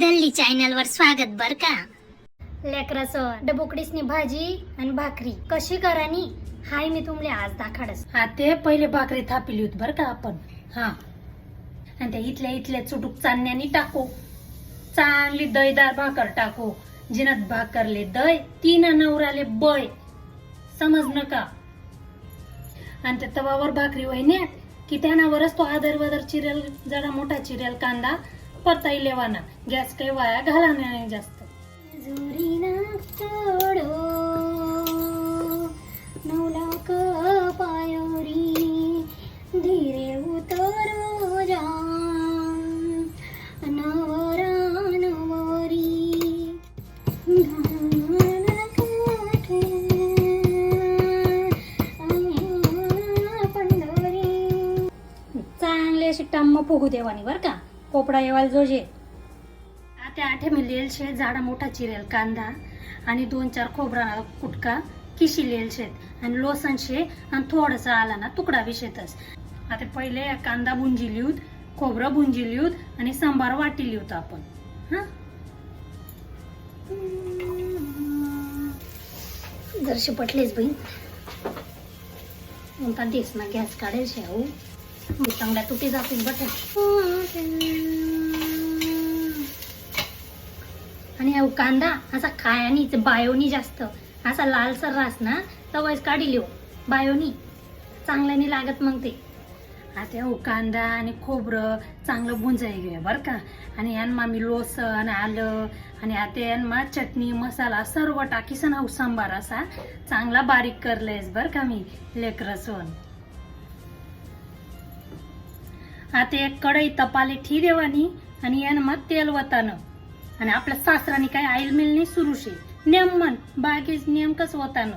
Dalli channel वर स्वागत बर का? लेकराचं डबुकडीसनी भाजी आणि भाकरी. कशी करानी हाय मी तुमले आज दाखाडस. हा ते पहिले भाकरी थापिली होती बरं का आपण. हा. आणि त्या इथल्या इथल्या चुटूक चांदण्यानी टाकू. चांगली दयदार भाकर टाकू. जिनात भाकरले दय तीन नवराले बय समजलं का आणि त्या तवावर भाकरी वहिन्यात की त्यानावरच तो आदर वदर चिरेल जरा मोठा चिरेल कांदा परताई लेवाना. गॅस काही वाया घाला नाही जास्त. नवलाक पायोरी. धीरे उतरो जा नवरा नवरी चांगले अशी टम्म फुगू देवानी बर का? कोपडा येवाल जोजे. आता आठे मी शेत झाडा मोठा चिरेल कांदा आणि दोन चार खोबरा कुटका किशी लेल शेत आणि लोसन शे आणि थोडंसं आला ना तुकडा शेतच आता पहिले कांदा बुंजी लिहूत खोबरं बुंजी लिहूत आणि सांबार वाटी लिहूत आपण. हा? जरशी पटलेच बाई. म्हणता देस ना गॅस काढेल शेऊ चांगल्या तुटी जातील बट आणि हा कांदा असा खायानी बायोनी जास्त. असा लालसर रास ना तवाच काढी लिओ बायोनी चांगल्याने लागत मग ते. आता हो कांदा आणि खोबरं चांगलं भुंजाय घे बरं का? आणि यान मी लोसन आलं आणि आता यान मा चटणी मसाला सर्व टाकीसन हा सांबार असा. चांगला बारीक करलेस बरं का मी? लेकरसन आता एक कढई तपाले ठी देवानी आणि यान मग तेल वतानं. आणि आपल्या सासराने काय आईल मिलनी सुरू शे नेम मन बागेच नेमकंच वतानं.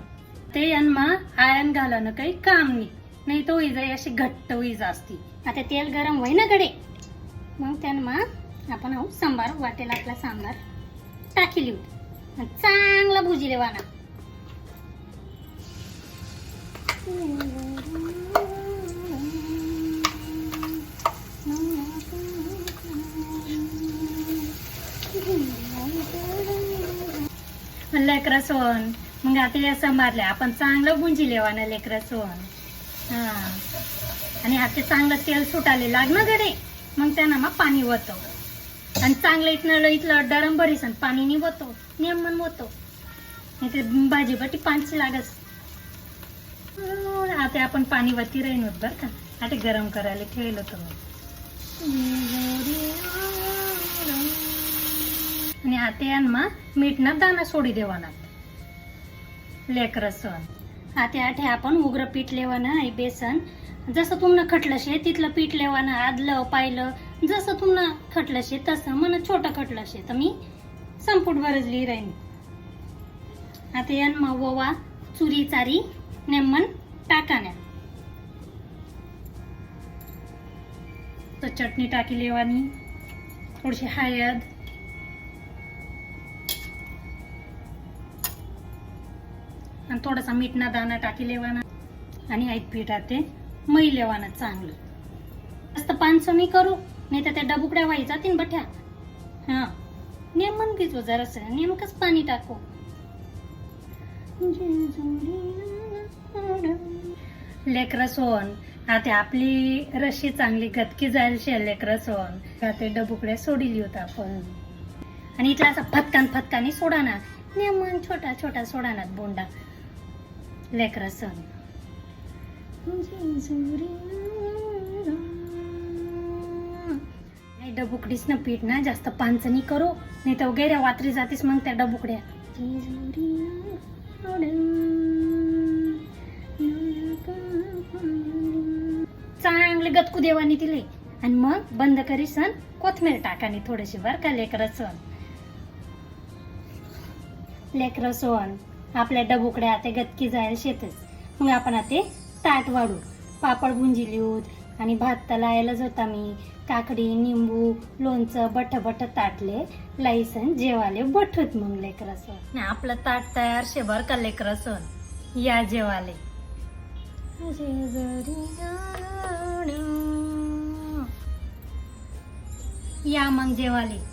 ते यान मा आयन घालानं काही काम नाही. नाही तो इजा अशी घट्ट वीज असती आता तेल गरम होई ना कडे मग त्यांना आपण हो सांबार वाटेला आपला सांबार टाकी लिहू चांगला भुजी लेवाना लेकरा सोन. मग आता या संभारले आपण चांगलं गुंजी लेवाना लेकरा सोन. हा. आणि आता चांगलं तेल सुटाले लागणं गडे मग त्यांना मग पाणी वतो आणि चांगलं इथनं इथलं डरम भरीस पाणी नि वतो नेमन होतो नाही ते भाजी बटी पाणची लागस. आता आपण पाणी वती राहीन होत बरं का? आता गरम करायला ठेवलं होतं आणि आता मीठनं मीठ ना दाना सोडी देवाना लेकर सण. आठे आपण उग्र पीठ लेवाना आणि बेसन. जसं तुम्हाला खटलं शे तिथलं पीठ लेवानं आदलं पाहिलं. जसं तुम्हाला खटलं शे तसं मन छोटं खटलं शे तर मी संपूट लिही राहीन. आता यान मग ववा चुरी चारी नेमन टाकाण्या. तर चटणी टाकी लेवानी थोडीशी हळद आणि थोडासा मीठना दाना टाकी लेवाना आणि ऐक पीठ ते मै लेवाना चांगलं. जास्त पानसं मी करू नाही तर त्या डबुकड्या वाई जातीन बठ्या. हा नेमन भिजव जरासं नेमकंच पाणी टाकू. लेकरं सोन आता आपली रशी चांगली गतकी जाईल शे सोन. ते डबुकड्या सोडिली होता आपण. आणि इथला असा फतकान फतकानी सोडाना. नेमन छोटा छोटा सोडानात बोंडा. लेकरं सण नाही डबुकडीस ना पीठ ना जास्त पांचणी करू नाही तर वगैरे वात्री जातीस मग त्या डबुकड्या. चांगले गतकू देवानी दिले. आणि मग बंद करी सण कोथमीर टाकानी थोडीशी बर का लेकर सण. लेकर सण. आपल्या डबुकड्या ते गतकी जायला शेतच. मग आपण आता ताट वाढू. पापड बुंजी लिहूत आणि भात तलायलाच होता मी. काकडी निंबू लोणचं बठ बठ ताटले लाईसन जेवाले बठत मग लेकर सण आपलं ताट तयार शे बर का लेकरं सण या जेवाले. या मग जेवाले.